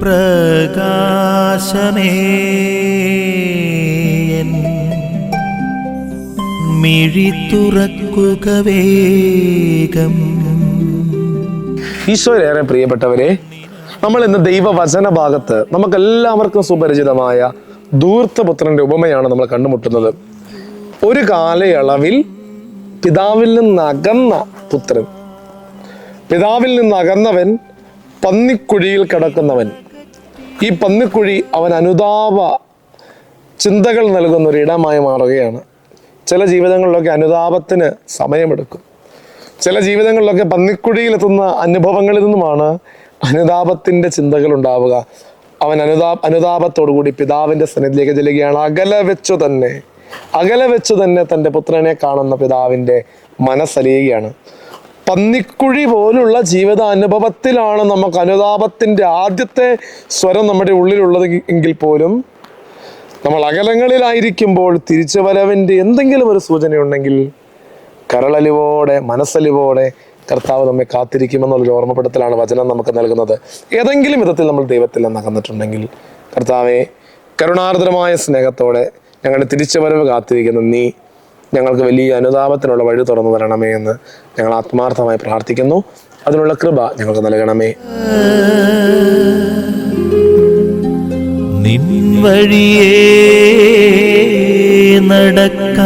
പ്രകാശമേ. മിഴി തുറക്കുക വേഗം. പ്രിയപ്പെട്ടവരെ നമ്മൾ ഇന്ന് ദൈവവചന ഭാഗത്ത് നമുക്കെല്ലാവർക്കും സുപരിചിതമായ ദൂർത്തപുത്രന്റെ ഉപമയാണ് നമ്മൾ കണ്ടുമുട്ടുന്നത്. ഒരു കാലയളവിൽ പിതാവിൽ നിന്ന് അകന്ന പുത്രൻ. പിതാവിൽ നിന്ന് അകന്നവൻ പന്നിക്കുഴിയിൽ കിടക്കുന്നവൻ. ഈ പന്നിക്കുഴി അവൻ അനുതാപ ചിന്തകൾ നൽകുന്ന ഒരു ഇടമായി മാറുകയാണ്. ചില ജീവിതങ്ങളിലൊക്കെ അനുതാപത്തിന് സമയമെടുക്കും. ചില ജീവിതങ്ങളിലൊക്കെ പന്നിക്കുഴിയിലെത്തുന്ന അനുഭവങ്ങളിൽ നിന്നുമാണ് അനുതാപത്തിന്റെ ചിന്തകൾ ഉണ്ടാവുക. അവൻ അനുതാപ അനുതാപത്തോടുകൂടി പിതാവിന്റെ സന്നിധിയിലേക്ക് ചെല്ലുകയാണ്. അകലെ വെച്ചു തന്നെ അകലെ വെച്ചു തന്നെ തന്റെ പുത്രനെ കാണുന്ന പിതാവിന്റെ മനസ്സലിയുകയാണ്. പന്നിക്കുഴി പോലുള്ള ജീവിത അനുഭവത്തിലാണ് നമുക്ക് അനുതാപത്തിന്റെ ആദ്യത്തെ സ്വരം നമ്മുടെ ഉള്ളിലുള്ളത് എങ്കിൽ പോലും. നമ്മൾ അകലങ്ങളിലായിരിക്കുമ്പോൾ തിരിച്ചു വരവിന്റെ എന്തെങ്കിലും ഒരു സൂചനയുണ്ടെങ്കിൽ കരളലിവോടെ മനസ്സലിവോടെ കർത്താവ് നമ്മെ കാത്തിരിക്കുമെന്നുള്ളൊരു ഓർമ്മപ്പെടുത്തലാണ് വചനം നമുക്ക് നൽകുന്നത്. ഏതെങ്കിലും വിധത്തിൽ നമ്മൾ ദൈവത്തിൽ നിന്ന് അകന്നിട്ടുണ്ടെങ്കിൽ കർത്താവെ കരുണാർദ്രമായ സ്നേഹത്തോടെ ഞങ്ങളുടെ തിരിച്ചുവരവ് കാത്തിരിക്കുന്ന നീ ഞങ്ങൾക്ക് വലിയ അനുതാപത്തിനുള്ള വഴി തുറന്നു തരണമേ എന്ന് ഞങ്ങൾ ആത്മാർത്ഥമായി പ്രാർത്ഥിക്കുന്നു. അതിനുള്ള കൃപ ഞങ്ങൾക്ക് നൽകണമേ. നിൻ നടക്ക